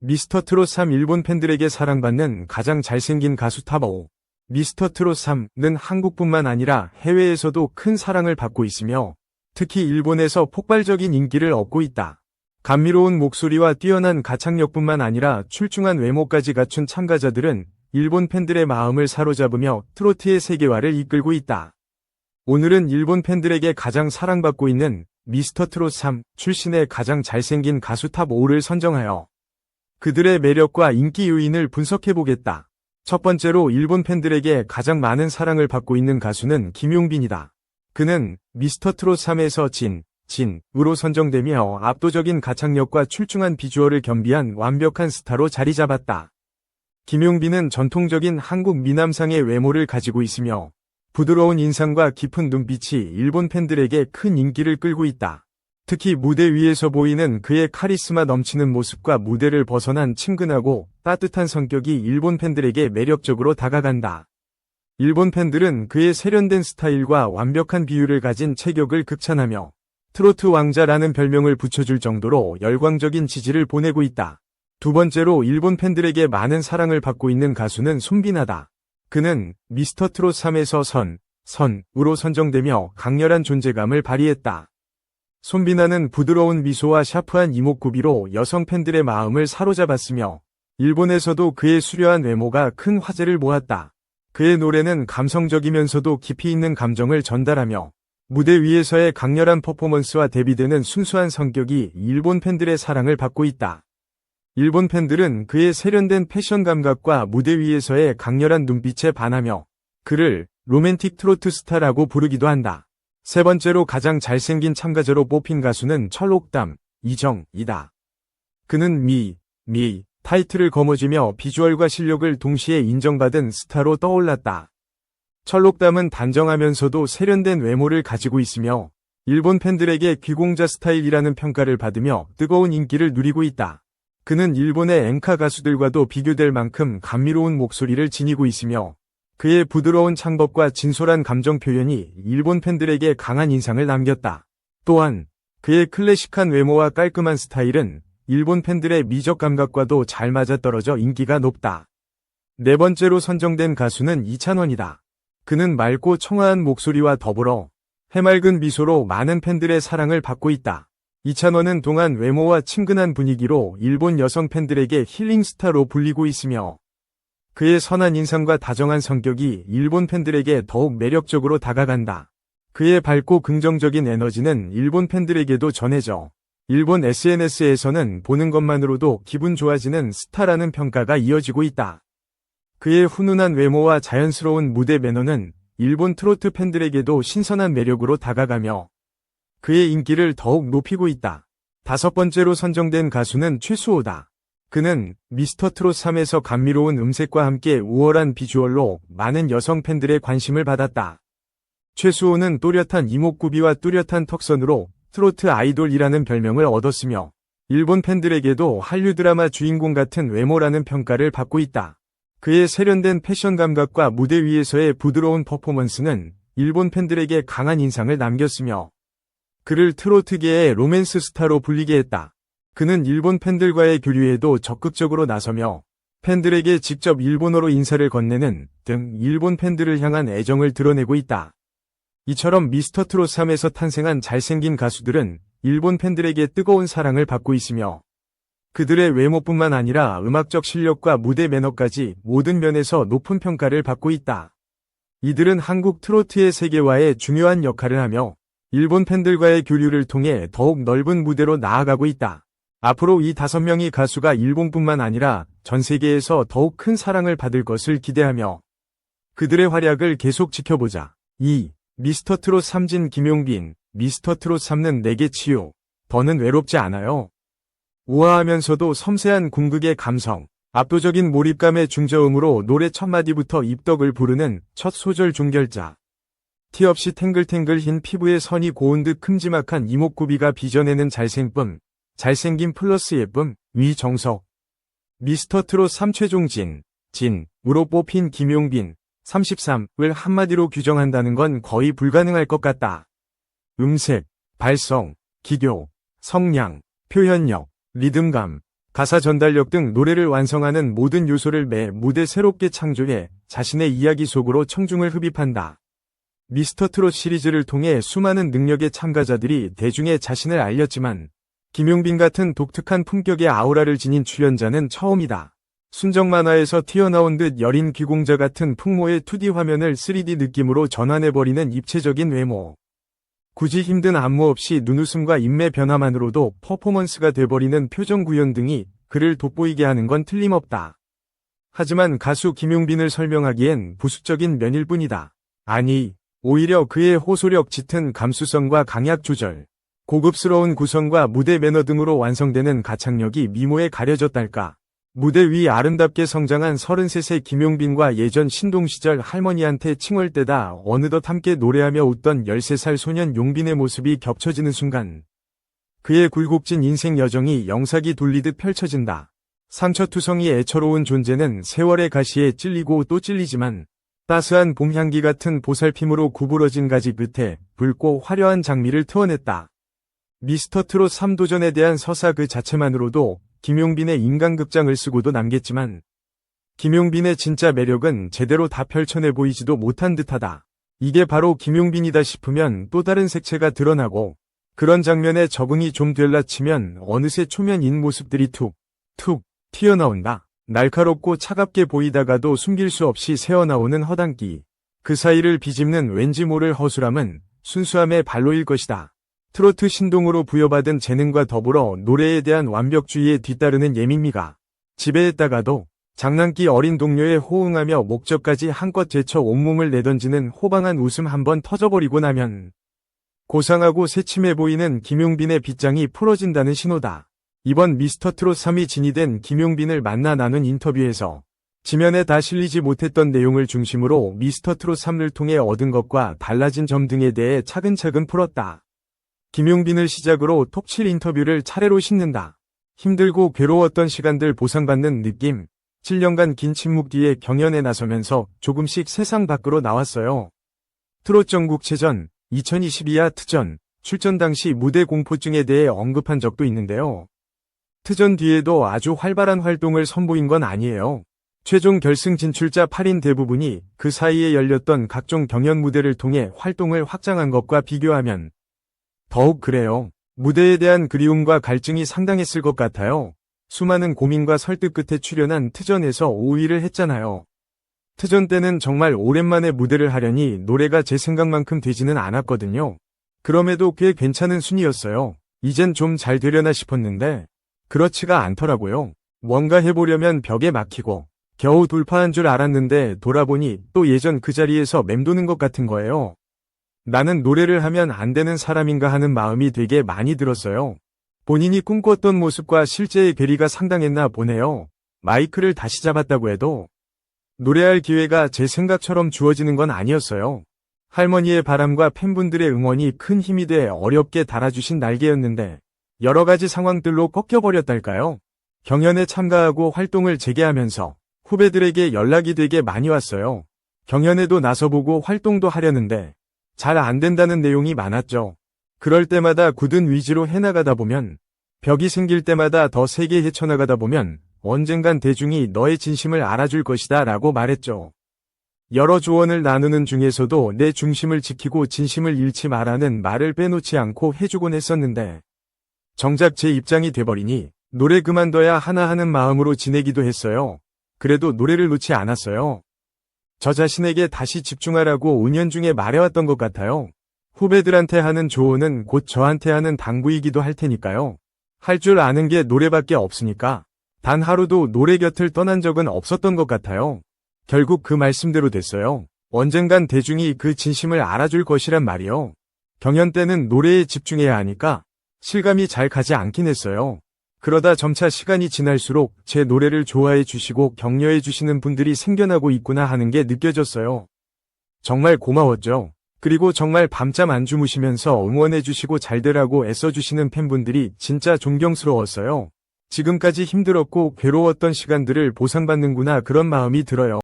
미스터 트롯 3 일본 팬들에게 사랑받는 가장 잘생긴 가수 탑5. 미스터 트롯 3는 한국뿐만 아니라 해외에서도 큰 사랑을 받고 있으며 특히 일본에서 폭발적인 인기를 얻고 있다. 감미로운 목소리와 뛰어난 가창력뿐만 아니라 출중한 외모까지 갖춘 참가자들은 일본 팬들의 마음을 사로잡으며 트로트의 세계화를 이끌고 있다. 오늘은 일본 팬들에게 가장 사랑받고 있는 미스터 트롯 3 출신의 가장 잘생긴 가수 탑 5를 선정하여 그들의 매력과 인기 요인을 분석해보겠다. 첫 번째로 일본 팬들에게 가장 많은 사랑을 받고 있는 가수는 김용빈이다. 그는 미스터 트롯 3에서 진, 진으로 선정되며 압도적인 가창력과 출중한 비주얼을 겸비한 완벽한 스타로 자리 잡았다. 김용빈은 전통적인 한국 미남상의 외모를 가지고 있으며 부드러운 인상과 깊은 눈빛이 일본 팬들에게 큰 인기를 끌고 있다. 특히 무대 위에서 보이는 그의 카리스마 넘치는 모습과 무대를 벗어난 친근하고 따뜻한 성격이 일본 팬들에게 매력적으로 다가간다. 일본 팬들은 그의 세련된 스타일과 완벽한 비율을 가진 체격을 극찬하며 트로트 왕자라는 별명을 붙여줄 정도로 열광적인 지지를 보내고 있다. 두 번째로 일본 팬들에게 많은 사랑을 받고 있는 가수는 손비나다. 그는 미스터 트롯 3에서 선, 선으로 선정되며 강렬한 존재감을 발휘했다. 손비나는 부드러운 미소와 샤프한 이목구비로 여성 팬들의 마음을 사로잡았으며 일본에서도 그의 수려한 외모가 큰 화제를 모았다. 그의 노래는 감성적이면서도 깊이 있는 감정을 전달하며 무대 위에서의 강렬한 퍼포먼스와 대비되는 순수한 성격이 일본 팬들의 사랑을 받고 있다. 일본 팬들은 그의 세련된 패션 감각과 무대 위에서의 강렬한 눈빛에 반하며 그를 로맨틱 트로트 스타라고 부르기도 한다. 세 번째로 가장 잘생긴 참가자로 뽑힌 가수는 철록담, 이정이다. 그는 미, 미 타이틀을 거머쥐며 비주얼과 실력을 동시에 인정받은 스타로 떠올랐다. 철록담은 단정하면서도 세련된 외모를 가지고 있으며 일본 팬들에게 귀공자 스타일이라는 평가를 받으며 뜨거운 인기를 누리고 있다. 그는 일본의 엔카 가수들과도 비교될 만큼 감미로운 목소리를 지니고 있으며 그의 부드러운 창법과 진솔한 감정 표현이 일본 팬들에게 강한 인상을 남겼다. 또한 그의 클래식한 외모와 깔끔한 스타일은 일본 팬들의 미적 감각과도 잘 맞아떨어져 인기가 높다. 네 번째로 선정된 가수는 이찬원이다. 그는 맑고 청아한 목소리와 더불어 해맑은 미소로 많은 팬들의 사랑을 받고 있다. 이찬원은 동안 외모와 친근한 분위기로 일본 여성 팬들에게 힐링 스타로 불리고 있으며 그의 선한 인상과 다정한 성격이 일본 팬들에게 더욱 매력적으로 다가간다. 그의 밝고 긍정적인 에너지는 일본 팬들에게도 전해져 일본 SNS에서는 보는 것만으로도 기분 좋아지는 스타라는 평가가 이어지고 있다. 그의 훈훈한 외모와 자연스러운 무대 매너는 일본 트로트 팬들에게도 신선한 매력으로 다가가며 그의 인기를 더욱 높이고 있다. 다섯 번째로 선정된 가수는 최수호다. 그는 미스터 트롯 3에서 감미로운 음색과 함께 우월한 비주얼로 많은 여성 팬들의 관심을 받았다. 최수호는 또렷한 이목구비와 뚜렷한 턱선으로 트로트 아이돌이라는 별명을 얻었으며 일본 팬들에게도 한류 드라마 주인공 같은 외모라는 평가를 받고 있다. 그의 세련된 패션 감각과 무대 위에서의 부드러운 퍼포먼스는 일본 팬들에게 강한 인상을 남겼으며 그를 트로트계의 로맨스 스타로 불리게 했다. 그는 일본 팬들과의 교류에도 적극적으로 나서며 팬들에게 직접 일본어로 인사를 건네는 등 일본 팬들을 향한 애정을 드러내고 있다. 이처럼 미스터 트롯 3에서 탄생한 잘생긴 가수들은 일본 팬들에게 뜨거운 사랑을 받고 있으며 그들의 외모뿐만 아니라 음악적 실력과 무대 매너까지 모든 면에서 높은 평가를 받고 있다. 이들은 한국 트로트의 세계화에 중요한 역할을 하며 일본 팬들과의 교류를 통해 더욱 넓은 무대로 나아가고 있다. 앞으로 이 다섯 명의 가수가 일본뿐만 아니라 전 세계에서 더욱 큰 사랑을 받을 것을 기대하며 그들의 활약을 계속 지켜보자. 2. 미스터 트롯 3진 김용빈, 미스터 트롯 3는 내게 치유. 더는 외롭지 않아요. 우아하면서도 섬세한 궁극의 감성, 압도적인 몰입감의 중저음으로 노래 첫마디부터 입덕을 부르는 첫 소절 중결자. 티 없이 탱글탱글 흰 피부에 선이 고운 듯 큼지막한 이목구비가 빚어내는 잘생쁨, 잘생긴 플러스 예쁨, 위정석. 미스터 트롯 3최종 진, 진으로 뽑힌 김용빈, 33을 한마디로 규정한다는 건 거의 불가능할 것 같다. 음색, 발성, 기교, 성량, 표현력, 리듬감, 가사 전달력 등 노래를 완성하는 모든 요소를 매 무대 새롭게 창조해 자신의 이야기 속으로 청중을 흡입한다. 미스터 트롯 시리즈를 통해 수많은 능력의 참가자들이 대중에 자신을 알렸지만 김용빈 같은 독특한 품격의 아우라를 지닌 출연자는 처음이다. 순정 만화에서 튀어나온 듯 여린 귀공자 같은 풍모의 2D 화면을 3D 느낌으로 전환해버리는 입체적인 외모. 굳이 힘든 안무 없이 눈웃음과 인매 변화만으로도 퍼포먼스가 돼버리는 표정 구현 등이 그를 돋보이게 하는 건 틀림없다. 하지만 가수 김용빈을 설명하기엔 부수적인 면일 뿐이다. 아니, 오히려 그의 호소력 짙은 감수성과 강약 조절, 고급스러운 구성과 무대 매너 등으로 완성되는 가창력이 미모에 가려졌달까. 무대 위 아름답게 성장한 33세 김용빈과 예전 신동 시절 할머니한테 칭얼대다 어느덧 함께 노래하며 웃던 13살 소년 용빈의 모습이 겹쳐지는 순간 그의 굴곡진 인생 여정이 영사기 돌리듯 펼쳐진다. 상처투성이 애처로운 존재는 세월의 가시에 찔리고 또 찔리지만 따스한 봄 향기 같은 보살핌으로 구부러진 가지 끝에 붉고 화려한 장미를 트워냈다. 미스터 트롯 3도전에 대한 서사 그 자체만으로도 김용빈의 인간극장을 쓰고도 남겠지만 김용빈의 진짜 매력은 제대로 다 펼쳐내 보이지도 못한 듯하다. 이게 바로 김용빈이다 싶으면 또 다른 색채가 드러나고 그런 장면에 적응이 좀 될라 치면 어느새 초면인 모습들이 툭, 툭 튀어나온다. 날카롭고 차갑게 보이다가도 숨길 수 없이 새어나오는 허당기. 그 사이를 비집는 왠지 모를 허술함은 순수함의 발로일 것이다. 트로트 신동으로 부여받은 재능과 더불어 노래에 대한 완벽주의에 뒤따르는 예민미가 지배했다가도 장난기 어린 동료에 호응하며 목적까지 한껏 제쳐 온몸을 내던지는 호방한 웃음 한번 터져버리고 나면 고상하고 새침해 보이는 김용빈의 빗장이 풀어진다는 신호다. 이번 미스터 트롯 3위 진이된 김용빈을 만나 나눈 인터뷰에서 지면에 다 실리지 못했던 내용을 중심으로 미스터 트롯 3를 통해 얻은 것과 달라진 점 등에 대해 차근차근 풀었다. 김용빈을 시작으로 톱7 인터뷰를 차례로 싣는다. 힘들고 괴로웠던 시간들 보상받는 느낌. 7년간 긴 침묵 뒤에 경연에 나서면서 조금씩 세상 밖으로 나왔어요. 트롯 전국체전, 2022야 트전, 출전 당시 무대 공포증에 대해 언급한 적도 있는데요. 트전 뒤에도 아주 활발한 활동을 선보인 건 아니에요. 최종 결승 진출자 8인 대부분이 그 사이에 열렸던 각종 경연 무대를 통해 활동을 확장한 것과 비교하면 더욱 그래요. 무대에 대한 그리움과 갈증이 상당했을 것 같아요. 수많은 고민과 설득 끝에 출연한 트전에서 5위를 했잖아요. 트전 때는 정말 오랜만에 무대를 하려니 노래가 제 생각만큼 되지는 않았거든요. 그럼에도 꽤 괜찮은 순위였어요. 이젠 좀 잘 되려나 싶었는데 그렇지가 않더라고요. 뭔가 해보려면 벽에 막히고 겨우 돌파한 줄 알았는데 돌아보니 또 예전 그 자리에서 맴도는 것 같은 거예요. 나는 노래를 하면 안 되는 사람인가 하는 마음이 되게 많이 들었어요. 본인이 꿈꿨던 모습과 실제의 괴리가 상당했나 보네요. 마이크를 다시 잡았다고 해도 노래할 기회가 제 생각처럼 주어지는 건 아니었어요. 할머니의 바람과 팬분들의 응원이 큰 힘이 돼 어렵게 달아주신 날개였는데 여러 가지 상황들로 꺾여버렸달까요? 경연에 참가하고 활동을 재개하면서 후배들에게 연락이 되게 많이 왔어요. 경연에도 나서보고 활동도 하려는데 잘 안 된다는 내용이 많았죠. 그럴 때마다 굳은 위지로 해나가다 보면 벽이 생길 때마다 더 세게 헤쳐나가다 보면 언젠간 대중이 너의 진심을 알아줄 것이다 라고 말했죠. 여러 조언을 나누는 중에서도 내 중심을 지키고 진심을 잃지 말라는 말을 빼놓지 않고 해주곤 했었는데 정작 제 입장이 돼버리니 노래 그만둬야 하나 하는 마음으로 지내기도 했어요. 그래도 노래를 놓지 않았어요. 저 자신에게 다시 집중하라고 은연중에 말해왔던 것 같아요. 후배들한테 하는 조언은 곧 저한테 하는 당부이기도 할 테니까요. 할 줄 아는 게 노래밖에 없으니까 단 하루도 노래 곁을 떠난 적은 없었던 것 같아요. 결국 그 말씀대로 됐어요. 언젠간 대중이 그 진심을 알아줄 것이란 말이요. 경연 때는 노래에 집중해야 하니까 실감이 잘 가지 않긴 했어요. 그러다 점차 시간이 지날수록 제 노래를 좋아해 주시고 격려해 주시는 분들이 생겨나고 있구나 하는 게 느껴졌어요. 정말 고마웠죠. 그리고 정말 밤잠 안 주무시면서 응원해 주시고 잘 되라고 애써 주시는 팬분들이 진짜 존경스러웠어요. 지금까지 힘들었고 괴로웠던 시간들을 보상받는구나 그런 마음이 들어요.